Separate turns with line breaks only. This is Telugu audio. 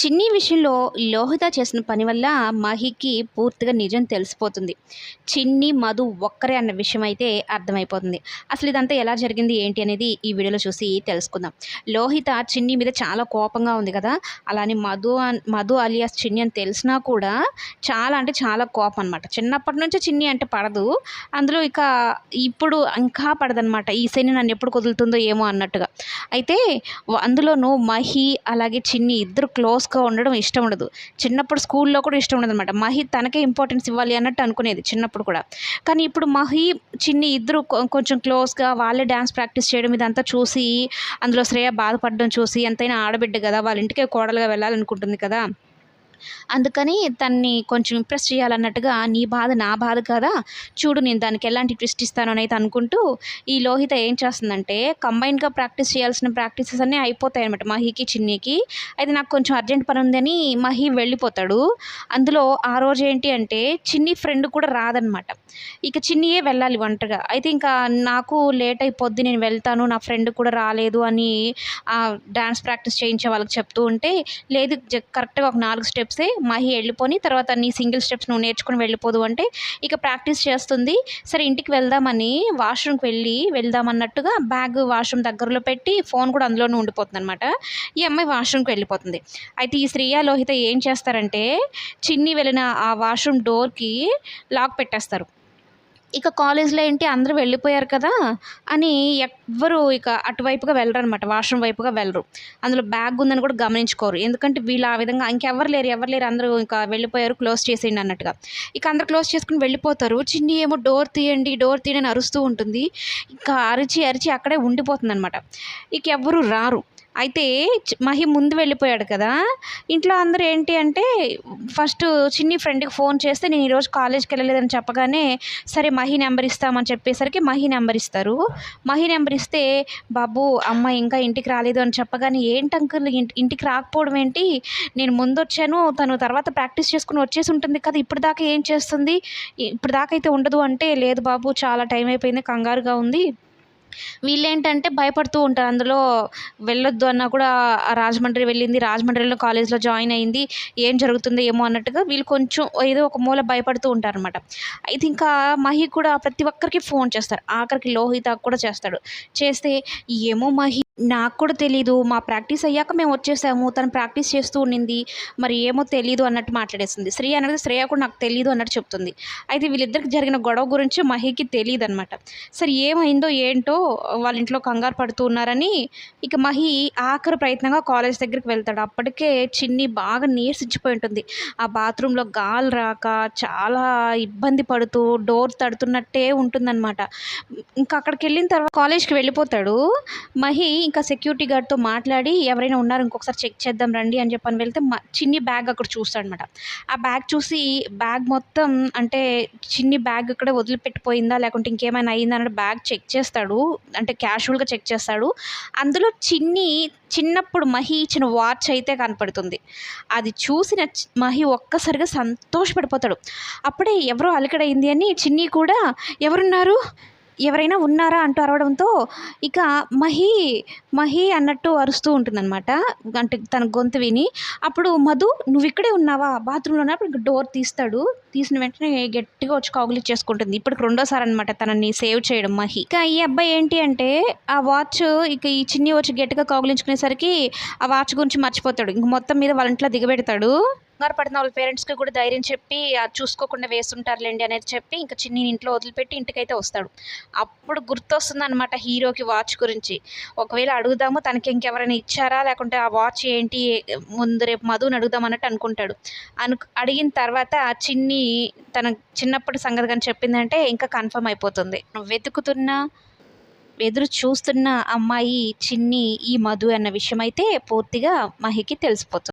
చిన్ని విషయంలో లోహిత చేసిన పని వల్ల మహికి పూర్తిగా నిజం తెలిసిపోతుంది. చిన్ని మధు ఒక్కరే అన్న విషయం అయితే అర్థమైపోతుంది. అసలు ఇదంతా ఎలా జరిగింది ఏంటి అనేది ఈ వీడియోలో చూసి తెలుసుకుందాం. లోహిత చిన్ని మీద చాలా కోపంగా ఉంది కదా. అలానే మధు మధు అలియాస్ చిన్ని అని తెలిసినా కూడా చాలా అంటే చాలా కోపం అనమాట చిన్నప్పటి నుంచి చిన్ని అంటే పడదు. అందులో ఇక ఇప్పుడు ఇంకా పడదనమాట ఈ శని నన్ను ఎప్పుడు కుదులుతుందో ఏమో అన్నట్టుగా. అయితే అందులోనూ మహి అలాగే చిన్ని ఇద్దరు క్లోజ్ క్లోజ్గా ఉండడం ఇష్టం ఉండదు. చిన్నప్పుడు స్కూల్లో కూడా ఇష్టం ఉండదు అనమాట మహి తనకే ఇంపార్టెన్స్ ఇవ్వాలి అన్నట్టు అనుకునేది చిన్నప్పుడు కూడా. కానీ ఇప్పుడు మహి చిన్ని ఇద్దరు కొంచెం క్లోజ్గా వాళ్ళే డ్యాన్స్ ప్రాక్టీస్ చేయడం ఇదంతా చూసి అందులో శ్రేయ బాధపడడం చూసి ఎంతైనా ఆడబిడ్డ కదా వాళ్ళ ఇంటికే కోడలుగా వెళ్ళాలనుకుంటుంది కదా. అందుకని తన్ని కొంచెం ఇంప్రెస్ చేయాలన్నట్టుగా నీ బాధ నా బాధ కదా? చూడు నేను దానికి ఎలాంటి ట్విస్ట్ ఇస్తాను అయితే అనుకుంటూ ఈ లోహిత ఏం చేస్తుందంటే కంబైన్గా ప్రాక్టీస్ చేయాల్సిన ప్రాక్టీసెస్ అన్నీ అయిపోతాయి అనమాట మహికి చిన్నీకి. అయితే నాకు కొంచెం అర్జెంట్ పని ఉందని మహి వెళ్ళిపోతాడు. అందులో ఆ రోజు ఏంటి అంటే చిన్ని ఫ్రెండ్ కూడా రాదనమాట ఇక చిన్నియే వెళ్ళాలి ఒంటరిగా. అయితే ఇంకా నాకు లేట్ అయిపోద్ది నేను వెళ్తాను నా ఫ్రెండ్ కూడా రాలేదు అని డ్యాన్స్ ప్రాక్టీస్ చేయించే వాళ్ళకి చెప్తూ ఉంటే లేదు కరెక్ట్గా ఒక నాలుగు స్టెప్స్ మహి వెళ్ళిపోని తర్వాత నీ సింగిల్ స్టెప్స్ నువ్వు నేర్చుకుని వెళ్ళిపోదు అంటే ఇక ప్రాక్టీస్ చేస్తుంది. సరే ఇంటికి వెళ్దామని వాష్రూమ్కి వెళ్ళి వెళ్దామన్నట్టుగా బ్యాగ్ వాష్రూమ్ దగ్గరలో పెట్టి ఫోన్ కూడా అందులోనే ఉండిపోతుంది అనమాట ఈ అమ్మాయి వాష్రూమ్కి వెళ్ళిపోతుంది. అయితే ఈ శ్రీయా లోహిత ఏం చేస్తారంటే చిన్ని వెళ్ళిన ఆ వాష్రూమ్ డోర్కి లాక్ పెట్టేస్తారు. ఇక కాలేజ్లో ఏంటి అందరూ వెళ్ళిపోయారు కదా అని ఎవ్వరు ఇక అటువైపుగా వెళ్ళరు అనమాట వాష్రూమ్ వైపుగా వెళ్ళరు. అందులో బ్యాగ్ ఉందని కూడా గమనించుకోరు. ఎందుకంటే వీళ్ళు ఆ విధంగా ఇంకెవరు లేరు ఎవరు లేరు అందరూ ఇంకా వెళ్ళిపోయారు క్లోజ్ చేసేయండి అన్నట్టుగా. ఇక అందరు క్లోజ్ చేసుకుని వెళ్ళిపోతారు. చిన్ని ఏమో డోర్ తీయండి డోర్ తీయని అరుస్తూ ఉంటుంది. ఇంకా అరిచి అరిచి అక్కడే ఉండిపోతుంది అనమాట ఇక ఎవ్వరూ రారు. అయితే మహి ముందు వెళ్ళిపోయాడు కదా. ఇంట్లో అందరూ ఏంటి అంటే ఫస్ట్ చిన్ని ఫ్రెండ్కి ఫోన్ చేస్తే నేను ఈరోజు కాలేజ్కి వెళ్ళలేదని చెప్పగానే సరే మహి నెంబర్ ఇస్తామని చెప్పేసరికి మహి నెంబర్ ఇస్తారు. మహి నెంబర్ ఇస్తే బాబు అమ్మ ఇంకా ఇంటికి రాలేదు అని చెప్పగానే ఏంటి అంకుల్ ఇంటి ఇంటికి రాకపోవడం ఏంటి? నేను ముందు వచ్చాను తను తర్వాత ప్రాక్టీస్ చేసుకుని వచ్చేసి ఉంటుంది కదా ఇప్పుడు దాకా ఏం చేస్తుంది? ఇప్పుడు దాకా అయితే ఉండదు అంటే లేదు బాబు చాలా టైం అయిపోయింది కంగారుగా ఉంది వీళ్ళేంటంటే భయపడుతూ ఉంటారు. అందులో వెళ్ళొద్దు అన్నా కూడా రాజమండ్రి వెళ్ళింది. రాజమండ్రిలో కాలేజ్లో జాయిన్ అయింది. ఏం జరుగుతుందో ఏమో అన్నట్టుగా వీళ్ళు కొంచెం ఏదో ఒక మూల భయపడుతూ ఉంటారనమాట అయితే ఇంకా మహి కూడా ప్రతి ఒక్కరికి ఫోన్ చేస్తారు. ఆఖరికి లోహిత కూడా చేస్తాడు. చేస్తే ఏమో మహి నాకు కూడా తెలీదు. మా ప్రాక్టీస్ అయ్యాక మేము వచ్చేసాము. తను ప్రాక్టీస్ చేస్తూ ఉండింది. మరి ఏమో తెలీదు అన్నట్టు మాట్లాడేస్తుంది శ్రేయ అనేది శ్రేయ కూడా నాకు తెలీదు అన్నట్టు చెప్తుంది. అయితే వీళ్ళిద్దరికి జరిగిన గొడవ గురించి మహికి తెలియదు అనమాట సరే ఏమైందో ఏంటో వాళ్ళ ఇంట్లో కంగారు పడుతూ ఉన్నారని ఇక మహి ఆఖరి ప్రయత్నంగా కాలేజ్ దగ్గరికి వెళ్తాడు. అప్పటికే చిన్ని బాగా నీరసించిపోయి ఉంటుంది. ఆ బాత్రూంలో గాలి రాక చాలా ఇబ్బంది పడుతూ డోర్ తడుతున్నట్టే ఉంటుందన్నమాట. ఇంకా అక్కడికి వెళ్ళిన తర్వాత కాలేజ్కి వెళ్ళిపోతాడు. మహి ఇంకా సెక్యూరిటీ గార్డ్తో మాట్లాడి ఎవరైనా ఉన్నారు ఇంకొకసారి చెక్ చేద్దాం రండి అని చెప్పని వెళ్తే చిన్ని బ్యాగ్ అక్కడ చూస్తాడనమాట ఆ బ్యాగ్ చూసి బ్యాగ్ మొత్తం అంటే చిన్ని బ్యాగ్ ఇక్కడ వదిలిపెట్టిపోయిందా లేకుంటే ఇంకేమైనా అయిందా అన్నట్టు బ్యాగ్ చెక్ చేస్తాడు. అంటే క్యాషువల్గా చెక్ చేస్తాడు. అందులో చిన్ని చిన్నప్పుడు మహి ఇచ్చిన వాచ్ అయితే కనపడుతుంది. అది చూసిన మహి ఒక్కసారిగా సంతోషపడిపోతాడు. అప్పుడే ఎవరో అలకడైంది అని చిన్ని కూడా ఎవరున్నారు? ఎవరైనా ఉన్నారా అంటూ అరవడంతో ఇక మహి మహి అన్నట్టు అరుస్తూ ఉంటుందన్నమాట. అంటే తన గొంతు విని అప్పుడు మధు నువ్వు ఇక్కడే ఉన్నావా? బాత్రూంలో ఉన్నప్పుడు డోర్ తీస్తాడు. తీసిన వెంటనే గట్టిగా వచ్చి కాగులు చేసుకుంటుంది ఇప్పటికి రెండోసారి అనమాట తనని సేవ్ చేయడం మహి. ఇక ఈ అబ్బాయి ఏంటి అంటే ఆ వాచ్ ఇక ఈ చిన్ని వచ్చి గట్టిగా కాగులించుకునేసరికి ఆ వాచ్ గురించి మర్చిపోతాడు. ఇంక మొత్తం మీద వాళ్ళ ఇంట్లో దిగబెడతాడు. కంగారు పడిన వాళ్ళ పేరెంట్స్కి కూడా ధైర్యం చెప్పి అది చూసుకోకుండా వేస్తుంటారులేండి అనేది చెప్పి ఇంకా చిన్ని ఇంట్లో వదిలిపెట్టి ఇంటికైతే వస్తాడు. అప్పుడు గుర్తొస్తుంది అనమాట హీరోకి వాచ్ గురించి. ఒకవేళ అడుగుదాము తనకి ఇంకెవరైనా ఇచ్చారా? లేకుంటే ఆ వాచ్ ఏంటి? ముందు రేపు మధుని అడుగుదాం అన్నట్టు అనుకుంటాడు. అను అడిగిన తర్వాత ఆ చిన్ని తన చిన్నప్పటి సంగతి కానీ చెప్పిందంటే ఇంకా కన్ఫర్మ్ అయిపోతుంది. వెతుకుతున్న ఎదురు చూస్తున్న అమ్మాయి చిన్ని ఈ మధు అన్న విషయం అయితే పూర్తిగా మహికి తెలిసిపోతుంది.